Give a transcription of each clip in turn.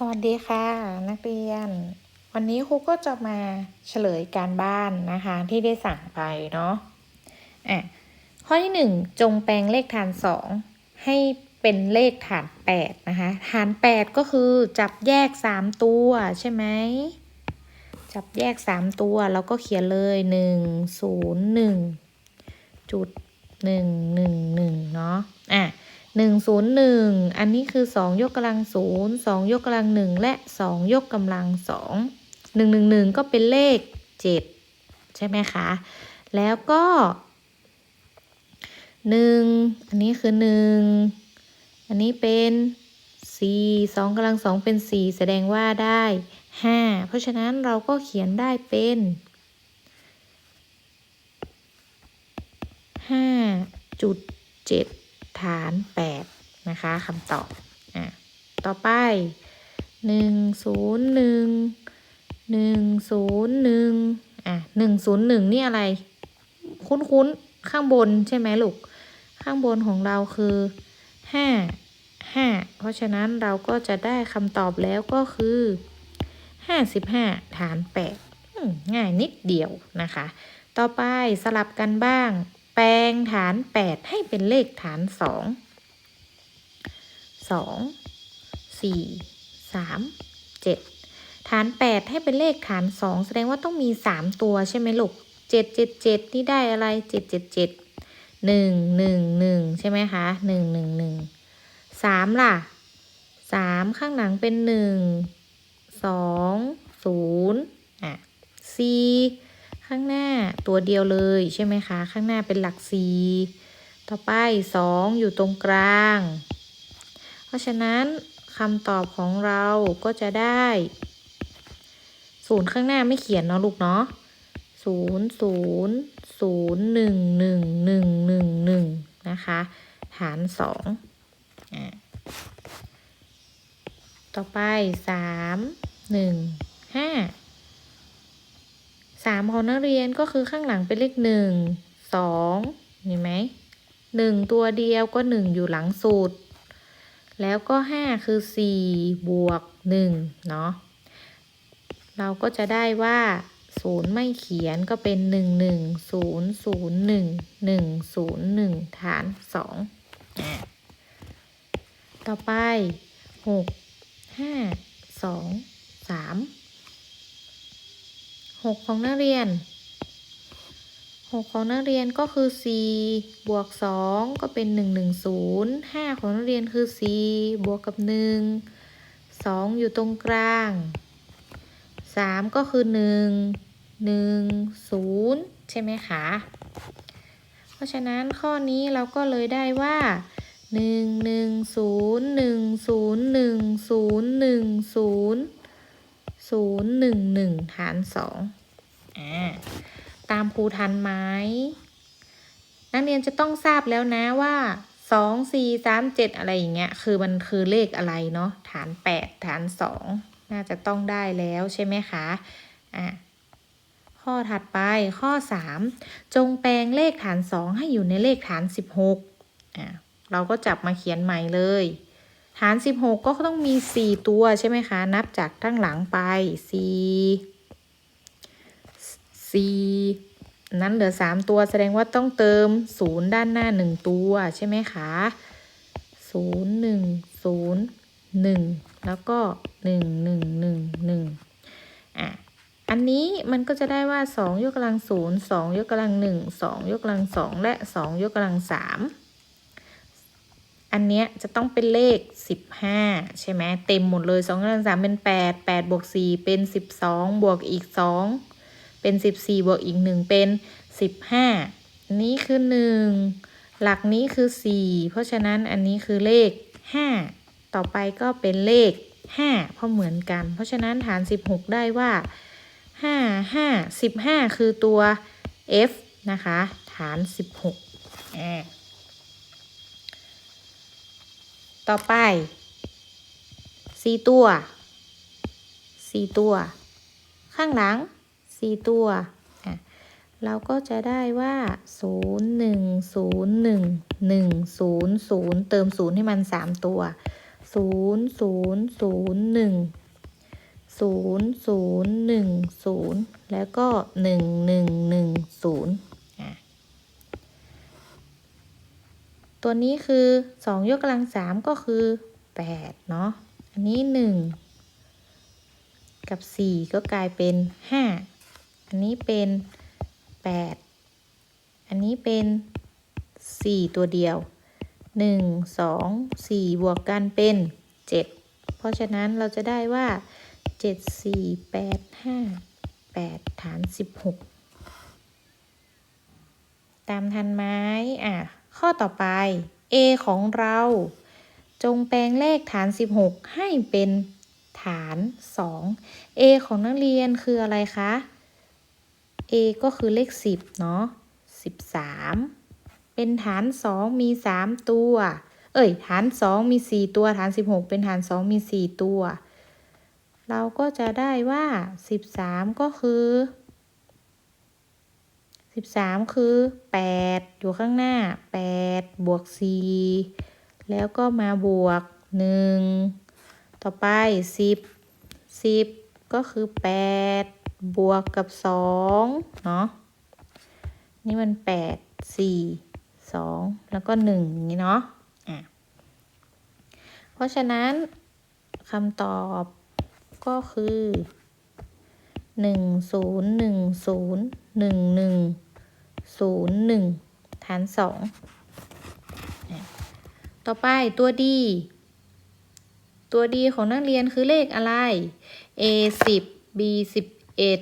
สวัสดีค่ะ นักเรียน วันนี้ครูก็จะมาเฉลยการบ้านนะคะที่ได้สั่งไปเนาะอะข้อที่หนึ่งจงแปลงเลขฐานสองให้เป็นเลขฐานแปดนะคะฐานแปดก็คือจับแยกสามตัว ใช่ไหมจับแยกสามตัว แล้วก็เขียนเลยหนึ่งศูนย์หนึ่งจุดหนึ่งหนึ่งหนึ่งเนาะอะ หนึ่งศูนย์หนึ่งอันนี้คือสองยกกำลังศูนย์สองยกกำลังหนึ่งและสองยกกำลังสองหนึ่งหนึ่งหนึ่งก็เป็นเลขเจ็ดใช่ไหมคะ แล้วก็หนึ่งอันนี้คือหนึ่งอันนี้เป็นสี่สองกำลังสองเป็นสี่แสดงว่าได้ห้าเพราะฉะนั้นเราก็เขียนได้เป็นห้าจุดเจ็ด ฐาน8นะคะคำตอบอะต่อไป 1 0 1 1 0 1อะ1 0 1 นี่อะไร คุ้นๆ ข้างบนใช่ไหมลูก ข้างบนของเราคือ 5 5 เพราะฉะนั้นเราก็จะได้คำตอบแล้วก็คือ 55 ฐาน8ง่ายนิดเดียวนะคะ ต่อไปสลับกันบ้าง แปลงฐาน 8 ให้เป็นเลขฐาน 2 2 4 3 7 ฐาน 8 ให้เป็นเลขฐาน 2 แสดงว่าต้องมี 3 ตัวใช่ไหมลูก 7 7 7 นี่ได้อะไร 7 7 7 1 1 1 ใช่ไหมคะ 1 1 1 3 ล่ะ 3 ข้างหลังเป็น 1 2 0อะ4 ข้างหน้าตัวเดียวเลยใช่ไหมคะ ข้างหน้าเป็นหลักสี่ต่อไปสองอยู่ตรงกลาง เพราะฉะนั้นคำตอบของเราก็จะได้ศูนย์ข้างหน้าไม่เขียนเนาะลูกเนาะศูนย์ศูนย์ศูนย์หนึ่งหนึ่งหนึ่งหนึ่งหนึ่งนะคะ ฐานสองต่อไปสามหนึ่งห้า สามของนักเรียนก็คือข้างหลังเป็นเลขหนึ่งสองเห็นไหมหนึ่งตัวเดียวก็หนึ่งอยู่หลังสูตรแล้วก็ห้าคือสี่บวกหนึ่งเนาะเราก็จะได้ว่าศูนย์ไม่เขียนก็เป็นหนึ่งหนึ่งศูนย์ศูนย์หนึ่งหนึ่งศูนย์หนึ่งฐานสองต่อไปหกห้าสองสาม หกของนักเรียนหกของนักเรียนก็คือสี่บวกสองก็เป็นหนึ่งหนึ่งศูนย์ห้าของนักเรียนคือสี่บวกกับหนึ่งสองอยู่ตรงกลางสามก็คือหนึ่งหนึ่งศูนย์ใช่ไหมคะ เพราะฉะนั้นข้อนี้เราก็เลยได้ว่าหนึ่งหนึ่งศูนย์หนึ่งศูนย์หนึ่งศูนย์หนึ่งศูนย์ ศูนย์หนึ่งหนึ่งศูนย์ศูนย์หนึ่งหนึ่งฐานสองอ่าตามครูทันไหมนักเรียนจะต้องทราบแล้วนะว่าสองสี่สามเจ็ดอะไรอย่างเงี้ย คือมันคือเลขอะไรเนาะฐานแปดฐานสองน่าจะต้องได้แล้วใช่ไหมคะอะข้อถัดไปข้อสามจงแปลงเลขฐานสองให้อยู่ในเลขฐานสิบหกอะเราก็จับมาเขียนใหม่เลย ฐาน 16 ก็ต้องมี 4 ตัวใช่ไหมคะ นับจากทั้งหลังไป 4 4 นั้นเหลือ 3 ตัวแสดงว่าต้องเติม 0 ด้านหน้า 1 ตัวใช่ไหมคะ 0 1 0 1 แล้วก็ 1 1 1 1อะอันนี้มันก็จะได้ว่า 2 ยกกำลัง 0 2 ยกกำลัง 1 2 ยกกำลัง 2 และ 2 ยกกำลัง 3 อันเนี้ยจะต้องเป็นเลขสิบห้าใช่ไหมเต็มหมดเลยสองกำลังสามเป็นแปดแปดบวกสี่เป็นสิบสองบวกอีกสองเป็นสิบสี่บวกอีกหนึ่งเป็นสิบห้านี้คือหนึ่งหลักนี้คือสี่เพราะฉะนั้นอันนี้คือเลขห้าต่อไปก็เป็นเลขห้าเพราะเหมือนกัน เพราะฉะนั้นฐานสิบหกได้ว่าห้าห้าสิบห้าคือตัว f นะคะ ฐานสิบหกอ่า ต่อไปสี่ตัวสี่ตัว ข้างหลังสี่ตัวอะเราก็จะได้ว่าศูนย์หนึ่งศูนย์หนึ่งหนึ่งศูนย์ศูนย์เติมศูนย์ให้มันสามตัวศูนย์ศูนย์ศูนย์หนึ่งศูนย์ศูนย์หนึ่งศูนย์แล้วก็หนึ่งหนึ่งหนึ่งศูนย์อะ ตัวนี้คือสองยกกำลังสามก็คือแปดเนาะ อันนี้หนึ่งกับสี่ก็กลายเป็นห้าอันนี้เป็นแปดอันนี้เป็นสี่ตัวเดียวหนึ่งสองสี่บวกกันเป็นเจ็ดเพราะฉะนั้นเราจะได้ว่าเจ็ดสี่แปดห้าแปดฐานสิบหกตามทันไหมอะ ข้อต่อไป a ของเรา จงแปลงเลขฐาน 16 ให้เป็นฐาน 2 a ของนักเรียนคืออะไรคะ a ก็คือเลข 10 เนาะ 13 เป็นฐาน 2 มี 3 ตัว เอ้ย ฐาน 2 มี 4 ตัว ฐาน 16 เป็นฐาน 2 มี 4 ตัว เราก็จะได้ว่า 13 ก็คือ สิบสามคือแปดอยู่ข้างหน้าแปดบวกสี่แล้วก็มาบวกหนึ่งต่อไปสิบสิบก็คือแปดบวกกับสองเนาะนี่มันแปดสี่สองแล้วก็หนึ่งอย่างนี้เนาะอะเพราะฉะนั้นคำตอบก็คือหนึ่งศูนย์หนึ่งศูนย์หนึ่งหนึ่ง ศูนย์หนึ่งฐานสองต่อไปตัวดีตัวดีของนักเรียนคือเลขอะไร a สิบ b สิบเอ็ด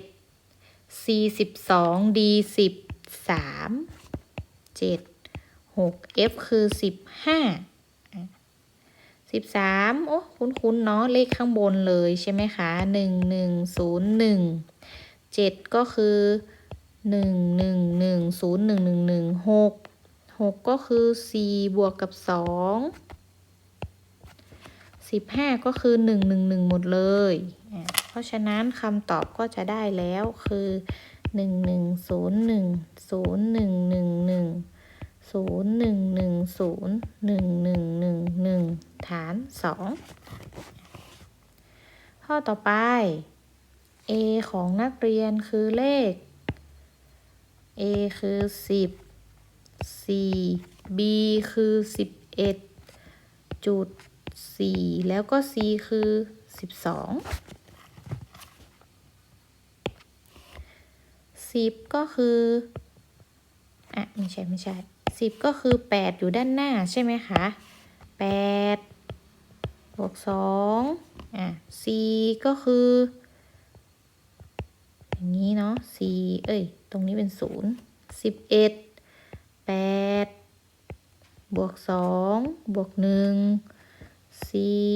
c สิบสอง d สิบสามเจ็ดหก f คือสิบห้าสิบสามโอ้คุ้นๆเนาะเลขข้างบนเลยใช่ไหมคะหนึ่งหนึ่งศูนย์หนึ่งเจ็ดก็คือ หนึ่งหนึ่งหนึ่งศูนย์หนึ่งหนึ่งหนึ่งหกหกก็คือสี่บวกกับสองสิบห้าก็คือหนึ่งหนึ่งหนึ่งหมดเลย เพราะฉะนั้นคำตอบก็จะได้แล้วคือหนึ่งหนึ่งศูนย์หนึ่งศูนย์หนึ่งหนึ่งหนึ่งศูนย์หนึ่งหนึ่งศูนย์หนึ่งหนึ่งหนึ่งหนึ่งฐานสองข้อต่อไป a ของนักเรียนคือเลข a คือสิบ c b คือสิบเอ็ดจุดสี่แล้วก็ c คือสิบสองสิบก็คือ อะ ไม่ใช่ ไม่ใช่สิบก็คือแปดอยู่ด้านหน้าใช่ไหมคะแปดบวกสองอะ c ก็คือ อย่างนี้เนาะ c เอ้ย ตรงนี้เป็นศูนย์สิบเอ็ดแปดบวกสองบวกหนึ่งสี่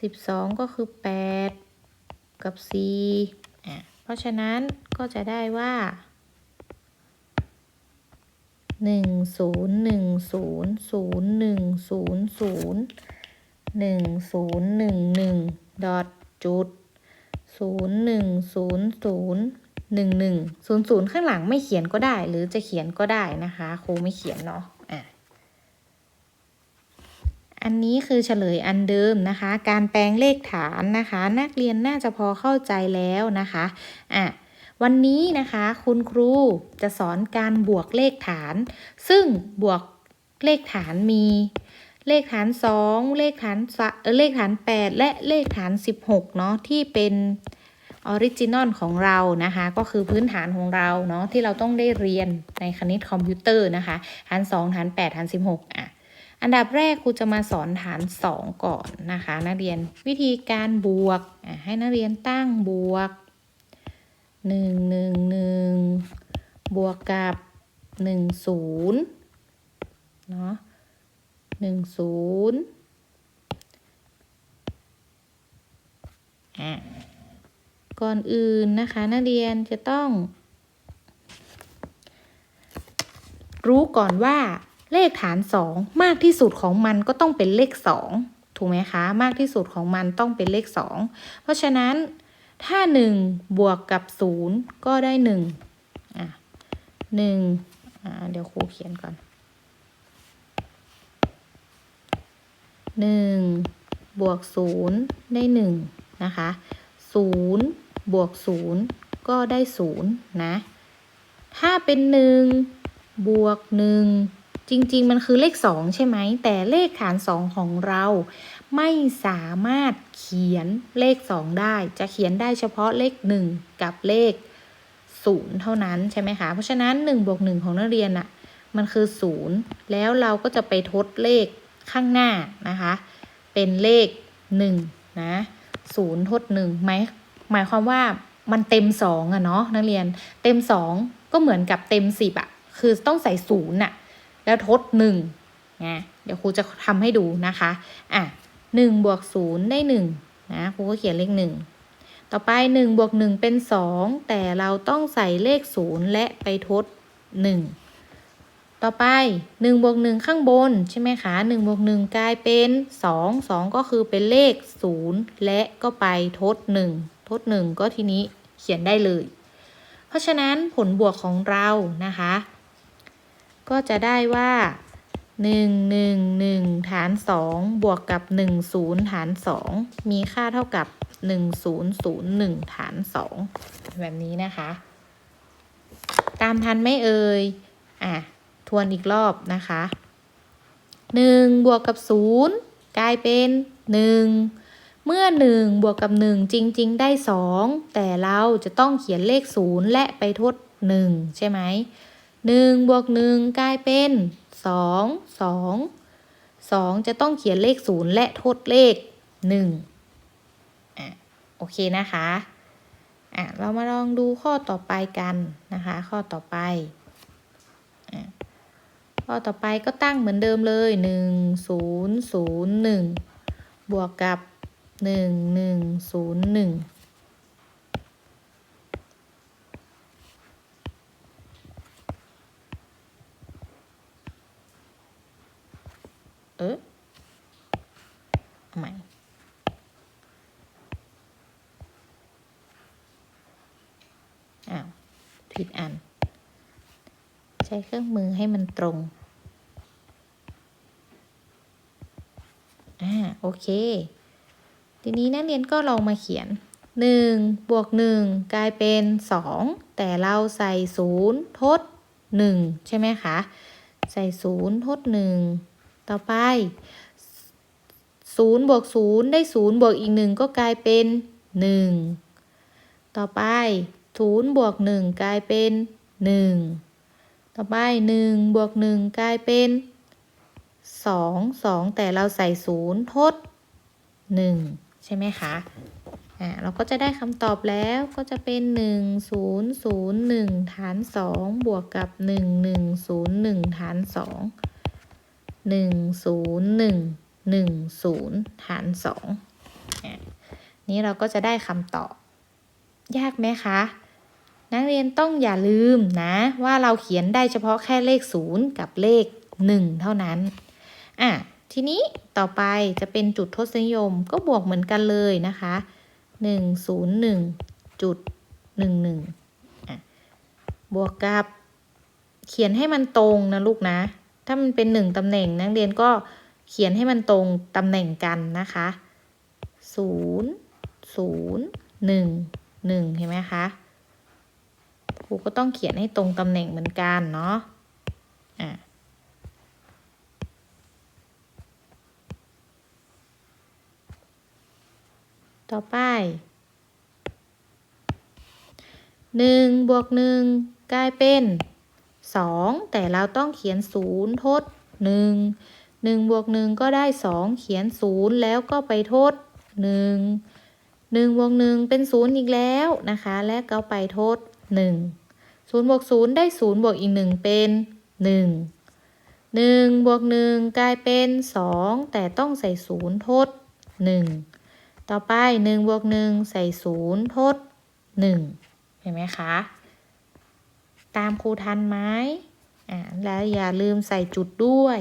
สิบสองก็คือแปดกับสี่อะเพราะฉะนั้นก็จะได้ว่าหนึ่งศูนย์หนึ่งศูนย์ศูนย์หนึ่งศูนย์ศูนย์หนึ่งศูนย์หนึ่งหนึ่งดอทจุด ศูนย์หนึ่งศูนย์ศูนย์หนึ่งหนึ่งศูนย์ศูนย์ข้างหลังไม่เขียนก็ได้ หรือจะเขียนก็ได้นะคะครูไม่เขียนเนาะอะอันนี้คือเฉลยอันเดิมนะคะ การแปลงเลขฐานนะคะ นักเรียนน่าจะพอเข้าใจแล้วนะคะอะวันนี้นะคะคุณครูจะสอนการบวกเลขฐาน ซึ่งบวกเลขฐานมี เลขฐาน 2 เลขฐานสะเออเลขฐาน 8 และเลขฐาน 16 เนาะที่เป็นออริจินอลของเรานะคะ ก็คือพื้นฐานของเราเนาะที่เราต้องได้เรียนในคณิตคอมพิวเตอร์นะคะฐาน 2 ฐาน 8 ฐาน 16 อะ อันดับแรกครูจะมาสอนฐาน 2 ก่อนนะคะ นักเรียนวิธีการบวกอะให้นักเรียนตั้งบวก 1 1 1 บวกกับ 1 0เนาะ หนึ่งศูนย์อะก่อนอื่นนะคะ นักเรียนจะต้อง รู้ก่อนว่าเลขฐานสองมากที่สุดของมันก็ต้องเป็นเลขสองถูกไหมคะ มากที่สุดของมันต้องเป็นเลขสองเพราะฉะนั้นถ้าหนึ่งบวกกับศูนย์ก็ได้หนึ่งอะหนึ่งอ่าเดี๋ยวครูเขียนก่อน หนึ่งบวกศูนย์ได้หนึ่งนะคะศูนย์บวกศูนย์ก็ได้ศูนย์นะถ้าเป็นหนึ่งบวกหนึ่งจริง ๆ มันคือเลขสองใช่ไหม แต่เลขฐานสองของเรา ไม่สามารถเขียนเลขสองได้ จะเขียนได้เฉพาะเลขหนึ่งกับเลขศูนย์เท่านั้นใช่ไหมคะ เพราะฉะนั้นหนึ่งบวกหนึ่งของนักเรียนอะมันคือศูนย์แล้วเราก็จะไปทดเลข ข้างหน้านะคะ เป็นเลขหนึ่งนะศูนย์ทดหนึ่งหมายหมายความว่ามันเต็มสองอะเนาะนักเรียนเต็มสองก็เหมือนกับเต็มสิบอะคือต้องใส่ศูนย์อะแล้วทดหนึ่งนะเดี๋ยวครูจะทำให้ดูนะคะอะหนึ่งบวกศูนย์ได้หนึ่งนะครูก็เขียนเลขหนึ่งต่อไปหนึ่งบวกหนึ่งเป็นสองแต่เราต้องใส่เลขศูนย์และไปทดหนึ่ง ต่อไปหนึ่งบวกหนึ่งข้างบนใช่ไหมคะหนึ่งบวกหนึ่งกลายเป็นสองสองก็คือเป็นเลขศูนย์และก็ไปทดหนึ่งทดหนึ่งก็ทีนี้เขียนได้เลย เพราะฉะนั้นผลบวกของเรานะคะ ก็จะได้ว่าหนึ่งหนึ่งหนึ่งฐานสองบวกกับหนึ่งศูนย์ฐานสองมีค่าเท่ากับหนึ่งศูนย์ศูนย์หนึ่งฐานสองแบบนี้นะคะ ตามทันไม่เอ่ยอะ วนอีกรอบนะคะหนึ่งบวกกับศูนย์กลายเป็นหนึ่งเมื่อหนึ่งบวกกับหนึ่งจริง ๆ ได้สองแต่เราจะต้องเขียนเลขศูนย์และไปทดหนึ่งใช่ไหมหนึ่งบวกหนึ่งกลายเป็นสองสองสองจะต้องเขียนเลขศูนย์และทดเลขหนึ่งอะโอเคนะคะอะเรามาลองดูข้อต่อไปกันนะคะ ข้อต่อไป ข้อต่อไปก็ตั้งเหมือนเดิมเลยหนึ่งศูนย์ศูนย์หนึ่งบวกกับหนึ่งหนึ่งศูนย์หนึ่งเอออาใหม่อ้าว ผิดอัน ช้เครื่องมือให้มันตรง อ่า โอเค ทีนี้นักเรียนก็ลองมาเขียน 1 บวก 1 กลายเป็น 2 แต่เราใส่ 0 ทด 1 ใช่ไหมคะ ใส่ 0 ทด 1 ต่อไป 0 บวก 0 ได้ 0 บวกอีก 1 ก็กลายเป็น 1 ต่อไป 0 บวก 1 กลายเป็น 1 ต่อไป1บวก1กลายเป็น 2 2 แต่เราใส่0ทด 1 ใช่ไหมคะอ่าเราก็จะได้คำตอบแล้วก็จะเป็น 1 0 0 1 ฐาน 2 บวกกับ 1 1 0 1 ฐาน 2 1 0 1 1 0 ฐาน2อะนี้เราก็จะได้คำตอบ ยากไหมคะ นักเรียนต้องอย่าลืมนะ ว่าเราเขียนได้เฉพาะแค่เลข 0 กับเลข 1 เท่านั้นอะทีนี้ต่อไปจะเป็นจุดทศนิยมก็บวกเหมือนกันเลยนะคะหนึ่งศูนย์หนึ่งจุดหนึ่งหนึ่งอะบวกกับเขียนให้มันตรงนะลูกนะ ถ้ามันเป็นหนึ่งตำแหน่งนักเรียนก็เขียนให้มันตรงตำแหน่งกันนะคะศูนย์ศูนย์หนึ่งหนึ่งเห็นไหมคะ ครูก็ต้องเขียนให้ตรงตำแหน่งเหมือนกันเนาะอะต่อไปหนึ่งบวกหนึ่งกลายเป็นสองแต่เราต้องเขียนศูนย์ทดหนึ่งหนึ่งบวกหนึ่งก็ได้สองเขียนศูนย์แล้วก็ไปทดหนึ่งหนึ่งบวกหนึ่งเป็นศูนย์อีกแล้วนะคะ และก็ไปทด หนึ่งศูนย์บวกศูนย์ได้ศูนย์บวกอีกหนึ่งเป็นหนึ่งหนึ่งบวกหนึ่งกลายเป็นสองแต่ต้องใส่ศูนย์ทดหนึ่งต่อไปหนึ่งบวกหนึ่งใส่ศูนย์ทดหนึ่งเห็นไหมคะ ตามครูทันไหมอ่าแล้วอย่าลืมใส่จุดด้วย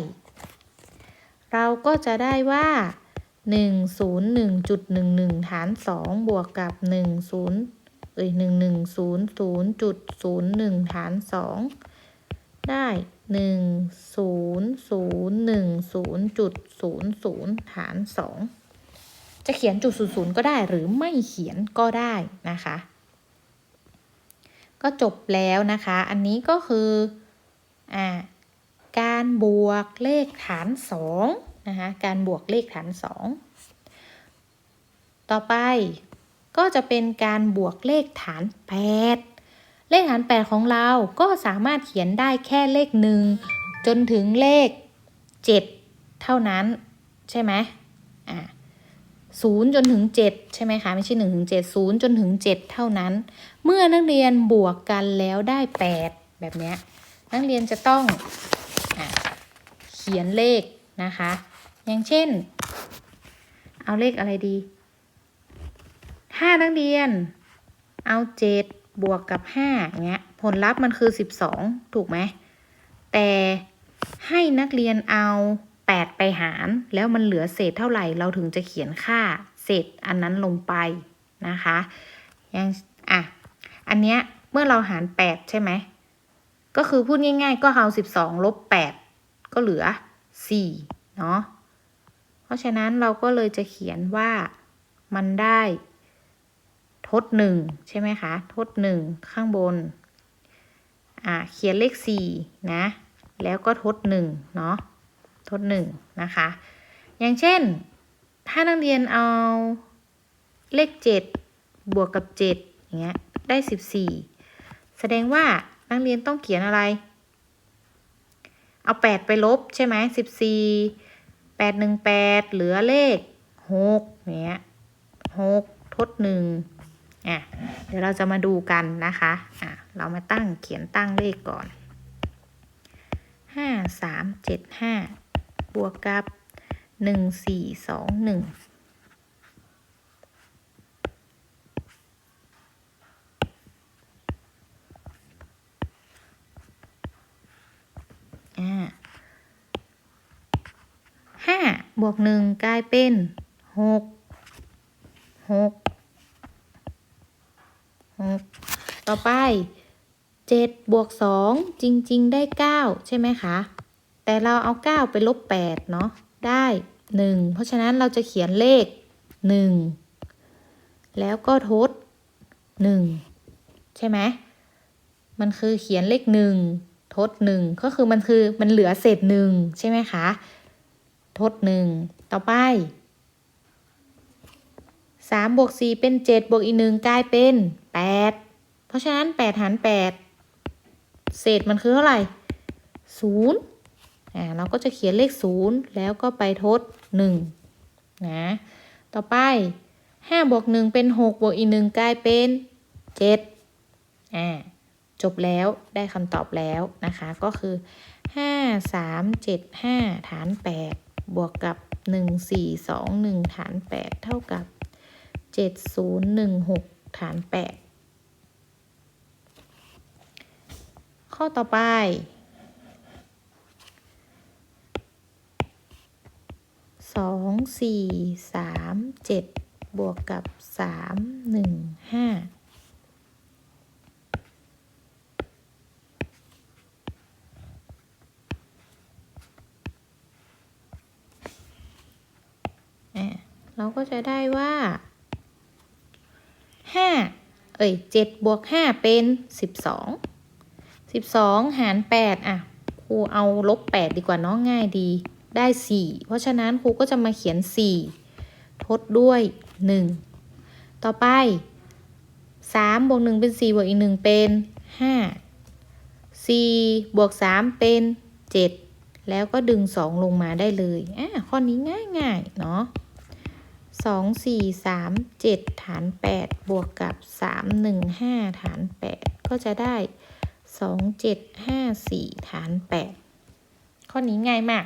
เราก็จะได้ว่าหนึ่งศูนย์หนึ่งจุดหนึ่งหนึ่งฐานสองบวกกับหนึ่งศูนย์ เอ้ยหนึ่งหนึ่งศูนย์ศูนย์จุดศูนย์หนึ่งฐานสองได้หนึ่งศูนย์ศูนย์หนึ่งศูนย์จุดศูนย์ศูนย์ฐานสองจะเขียนจุดศูนย์ศูนย์ก็ได้หรือไม่เขียนก็ได้นะคะ ก็จบแล้วนะคะ อันนี้ก็คืออ่าการบวกเลขฐานสองนะคะการบวกเลขฐานสองต่อไป ก็จะเป็นการบวกเลขฐานแปดเลขฐานแปดของเราก็สามารถเขียนได้แค่เลขหนึ่งจนถึงเลขเจ็ดเท่านั้นใช่ไหมอ่าศูนย์จนถึงเจ็ดใช่ไหมคะ ไม่ใช่หนึ่งถึงเจ็ดศูนย์จนถึงเจ็ดเท่านั้น เมื่อนักเรียนบวกกันแล้วได้แปดแบบนี้นักเรียนจะต้องอเขียนเลขนะคะ อย่างเช่น เอาเลขอะไรดี ถ้านักเรียน เอาเจ็ดบวกกับห้าเงี้ย ผลลัพธ์มันคือสิบสองถูกไหม แต่ให้นักเรียนเอาแปดไปหาร แล้วมันเหลือเศษเท่าไหร่เราถึงจะเขียนค่าเศษอันนั้นลงไปนะคะ ยังอะ อันเนี้ยเมื่อเราหารแปดใช่ไหม ก็คือพูดง่ายๆ ก็เอาสิบสองลบแปดก็เหลือสี่เนาะ เพราะฉะนั้นเราก็เลยจะเขียนว่ามันได้ ทดหนึ่งใช่ไหมคะ ทดหนึ่งข้างบน อ่า เขียนเลขสี่นะ แล้วก็ทดหนึ่งเนาะ ทดหนึ่งนะคะ อย่างเช่น ถ้านักเรียนเอาเลขเจ็ดบวกกับเจ็ดอย่างเงี้ย ได้สิบสี่ แสดงว่านักเรียนต้องเขียนอะไร เอาแปดไปลบใช่ไหมสิบสี่แปดหนึ่งแปดเหลือเลขหกเนี้ยหกทดหนึ่ง อะเดี๋ยวเราจะมาดูกันนะคะอะเรามาตั้งเขียนตั้งเลขก่อนห้าสามเจ็ดห้าบวกกับหนึ่งสี่สองหนึ่งห้าบวกหนึ่งกลายเป็นหกหก ต่อไปเจ็ดบวกสองจริง ๆ ได้เก้าใช่ไหมคะ แต่เราเอาเก้าไปลบแปดเนาะได้หนึ่งเพราะฉะนั้นเราจะเขียนเลขหนึ่งแล้วก็ทดหนึ่งใช่ไหมมันคือเขียนเลขหนึ่งทดหนึ่งก็คือมันคือมันเหลือเศษหนึ่งใช่ไหมคะทดหนึ่งต่อไปสามบวกสี่เป็นเจ็ดบวกอีกหนึ่งกลายเป็น แปดเพราะฉะนั้นแปดหารแปดเศษมันคือเท่าไหร่ศูนย์อ่าเราก็จะเขียนเลขศูนย์แล้วก็ไปทดหนึ่งนะต่อไปห้าบวกหนึ่งเป็นหกบวกอีกหนึ่งกลายเป็นเจ็ดอ่าจบแล้วได้คำตอบแล้วนะคะ ก็คือห้าสามเจ็ดห้าฐานแปดบวกกับหนึ่งสี่สองหนึ่งฐานแปดเท่ากับเจ็ดศูนย์หนึ่งหกฐานแปด ข้อต่อไป สองสี่สามเจ็ดบวกกับสามหนึ่งห้าอะเราก็จะได้ว่าห้าเอ้ยเจ็ดบวกห้าเป็นสิบสอง สิบสองหารแปดอะครูเอาลบแปดดีกว่าน้องง่ายดี ได้สี่เพราะฉะนั้นครูก็จะมาเขียนสี่ทดด้วยหนึ่งต่อไปสามบวกหนึ่งเป็นสี่บวกอีกหนึ่งเป็นห้าสี่บวกสามเป็นเจ็ดแล้วก็ดึงสองลงมาได้เลยอะข้อนี้ง่ายง่ายเนาะสองสี่สามเจ็ดฐานแปดบวกกับสามหนึ่งห้าฐานแปดก็จะได้ สองเจ็ดห้าสี่ฐานแปดข้อนี้ง่ายมาก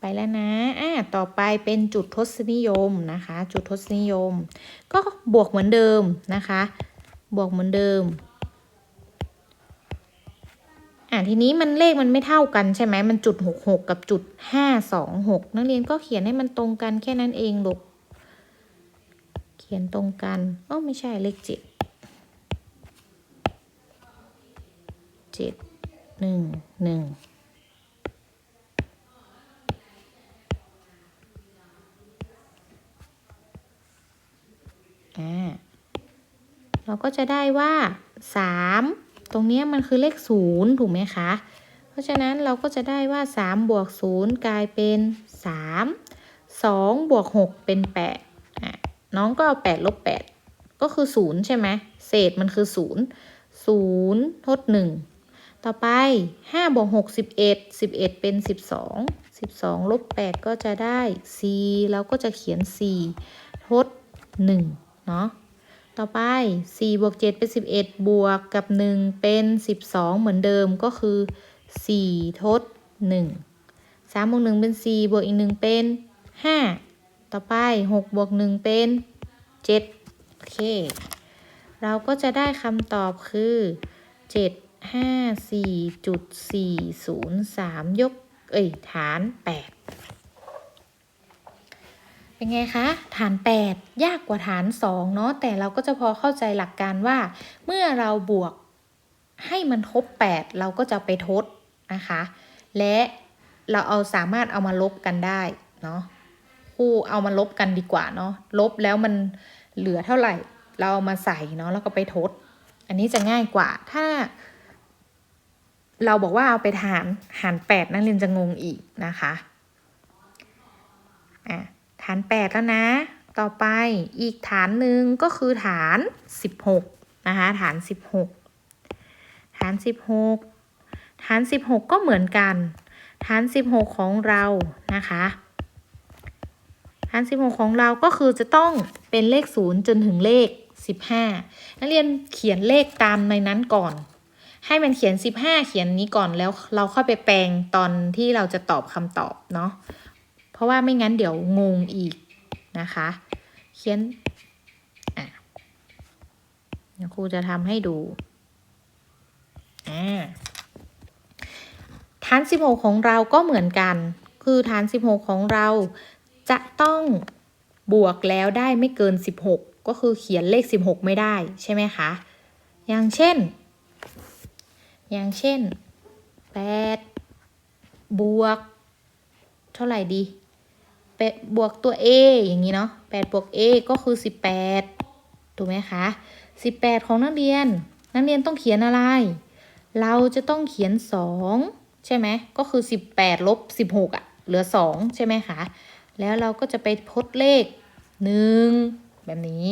ไปแล้วนะอ่าต่อไปเป็นจุดทศนิยมนะคะ จุดทศนิยม ก็บวกเหมือนเดิมนะคะ บวกเหมือนเดิมอ่าทีนี้มันเลขมันไม่เท่ากันใช่ไหมมันจุดหกหกกับจุดห้าสองหกนักเรียนก็เขียนให้มันตรงกันแค่นั้นเองลูกเขียนตรงกันอ๋อไม่ใช่เลขเจ็ด เจ็ดหนึ่งหนึ่งเราก็จะได้ว่าสามตรงนี้มันคือเลขศูนย์ถูกไหมคะ เพราะฉะนั้นเราก็จะได้ว่าสามบวกศูนย์กลายเป็นสามสองบวกหกเป็นแปดอะน้องก็เอาแปดลบแปดก็คือศูนย์ใช่ไหม เศษมันคือศูนย์ศูนย์ทดหนึ่ง ต่อไปห้าบวกหกสิบเอ็ดสิบเอ็ดเป็นสิบสองสิบสองลบแปดก็จะได้สี่เราก็จะเขียนสี่ทดหนึ่งเนาะต่อไป4บวก7เป็น 11 บวกกับ 1 เป็น 12 เหมือนเดิมก็คือ 4 ทด 1 3บวก1เป็น 4 บวกอีก 1 เป็น 5 ต่อไป6บวก1เป็น 7 โอเค เราก็จะได้คำตอบคือ 7 5 4จุด4 0 3ยก เอ้ย ฐาน8เป็นไงคะ ฐาน 8 ยากกว่าฐาน 2 เนาะแต่เราก็จะพอเข้าใจหลักการว่า เมื่อเราบวกให้มันครบ8 เราก็จะไปทดนะคะ และเราเอาสามารถเอามาลบกันได้เนาะครูเอามาลบกันดีกว่าเนาะลบแล้วมันเหลือเท่าไหร่ เราเอามาใส่เนาะแล้วก็ไปทด อันนี้จะง่ายกว่าถ้า เราบอกว่าเอาไปหารหาร8นักเรียนจะงงอีกนะคะอะฐาน8แล้วนะ ต่อไปอีกฐานหนึ่งก็คือฐาน16นะคะฐาน16ฐาน16ฐาน16ก็เหมือนกัน ฐาน16ของเรานะคะฐาน 16 ของเราก็คือจะต้องเป็นเลข 0 จนถึงเลข 15 นักเรียนเขียนเลขตามในนั้นก่อน ให้มันเขียน 15 เขียนนี้ก่อนแล้วเราเข้าไปแปลงตอนที่เราจะตอบคำตอบเนาะเพราะว่าไม่งั้นเดี๋ยวงงอีกนะคะ เขียนอะครูจะทำให้ดูอ่าฐาน 16 ของเราก็เหมือนกัน คือฐาน 16 ของเราจะต้องบวกแล้วได้ไม่เกิน 16 ก็คือเขียนเลข 16 ไม่ได้ใช่ไหมคะ อย่างเช่น อย่างเช่น 8 บวก เท่าไหร่ดีแปดบวกตัว a อย่างนี้เนาะ8บวก a ก็คือ 18 ถูกไหมคะ 18 ของนักเรียน นักเรียนต้องเขียนอะไร เราจะต้องเขียน 2 ใช่ไหม ก็คือ 18ลบ16อะ่ะ เหลือ 2 ใช่ไหมคะ แล้วเราก็จะไปพดเลข 1 แบบนี้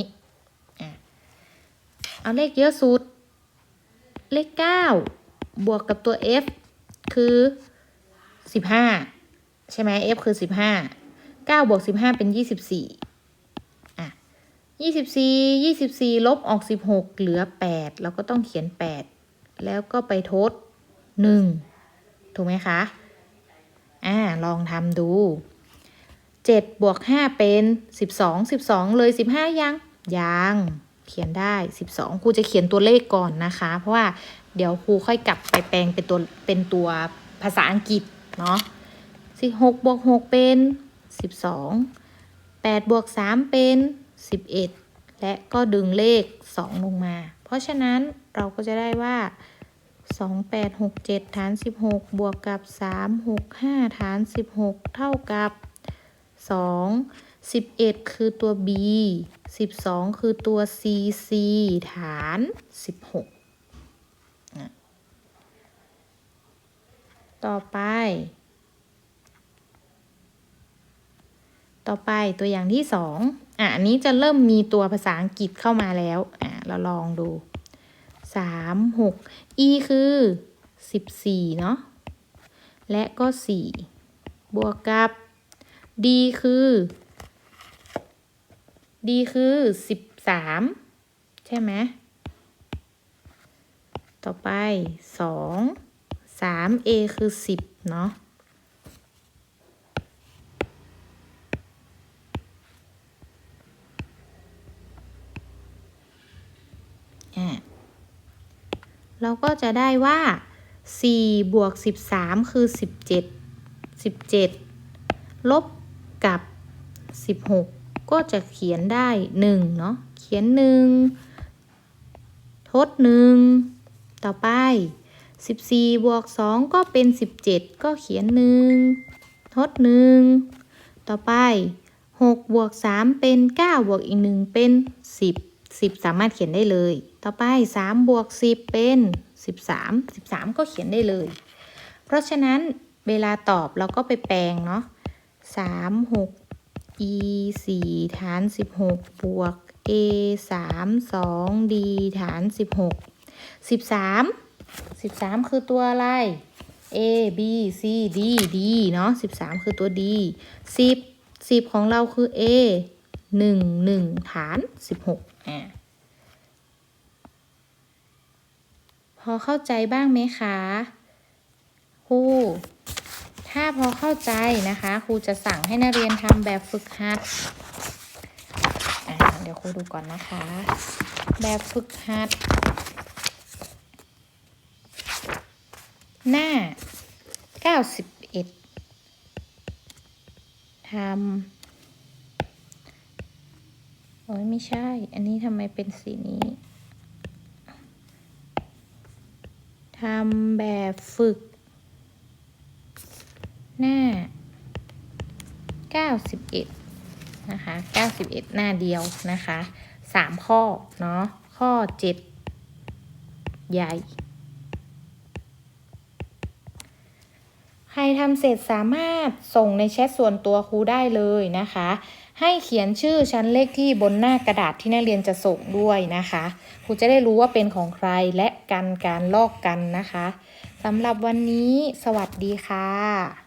อะเอาเลขเยอะสุด เลข 9 บวกกับตัว f คือ 15 ใช่ไหม f คือ 15 9บวก15 เป็น 24 อะ 24 24 ลบออก 16 เหลือ 8 เราก็ต้องเขียน 8 แล้วก็ไปทด 1 ถูกไหมคะ อ่า ลองทำดู7บวก5เป็น 12 12 เลย 15 ยัง ยัง เขียนได้ 12ครูจะเขียนตัวเลขก่อนนะคะ เพราะว่า เดี๋ยวครูค่อยกลับไปแปลงเป็นตัวเป็นตัวภาษาอังกฤษเนาะ16บวก6เป็นสิบสองแปดบวกสามเป็นสิบเอ็ดและก็ดึงเลขสองลงมา เพราะฉะนั้นเราก็จะได้ว่าสองแปดหกเจ็ดฐานสิบหกบวกกับสามหกห้าฐานสิบหกเท่ากับสองสิบเอ็ดคือตัว b สิบสองคือตัว c c ฐานสิบหก ต่อไป ต่อไปตัวอย่างที่สองอะอันนี้จะเริ่มมีตัวภาษาอังกฤษเข้ามาแล้ว อะ เราลองดูสามหก e คือสิบสี่เนาะ และก็สี่บวกกับ d คือ d คือสิบสามใช่ไหม ต่อไปสอง สาม a คือสิบเนาะเราก็จะได้ว่า4บวก13 คือ 17 17 ลบกับ 16 ก็จะเขียนได้ 1 เนาะ เขียน 1 ทด 1 ต่อไป 14บวก2ก็เป็น 17 ก็เขียน 1 ทด 1 ต่อไป 6บวก3เป็น 9 บวกอีก 1 เป็น 10 10 สามารถเขียนได้เลย ต่อไป 3 บวก 10 เป็น 13 13 ก็เขียนได้เลย เพราะฉะนั้นเวลาตอบเราก็ไปแปลงเนาะ3 6 e 4ฐาน 16 บวก a 3 2 d ฐาน 16 13 13คือตัวอะไร a b c d d เนาะ13คือตัว d 10 10ของเราคือ a 1 1ฐาน16อะพอเข้าใจบ้างไหมคะครูถ้าพอเข้าใจนะคะครูจะสั่งให้นักเรียนทำแบบฝึกหัดเดี๋ยวครูดูก่อนนะคะ แบบฝึกหัด หน้า91ทำโอ้ยไม่ใช่ อันนี้ทำไมเป็นสีนี้ทำแบบฝึก หน้า 91 นะคะ 91 หน้าเดียวนะคะ 3 ข้อ เนาะข้อ 7 ใหญ่ ใครทำเสร็จสามารถส่งในแชทส่วนตัวครูได้เลยนะคะ ให้เขียนชื่อชั้นเลขที่บนหน้ากระดาษที่นักเรียนจะส่งด้วยนะคะครูจะได้รู้ว่าเป็นของใครและกันการลอกกันนะคะสำหรับวันนี้ สวัสดีค่ะ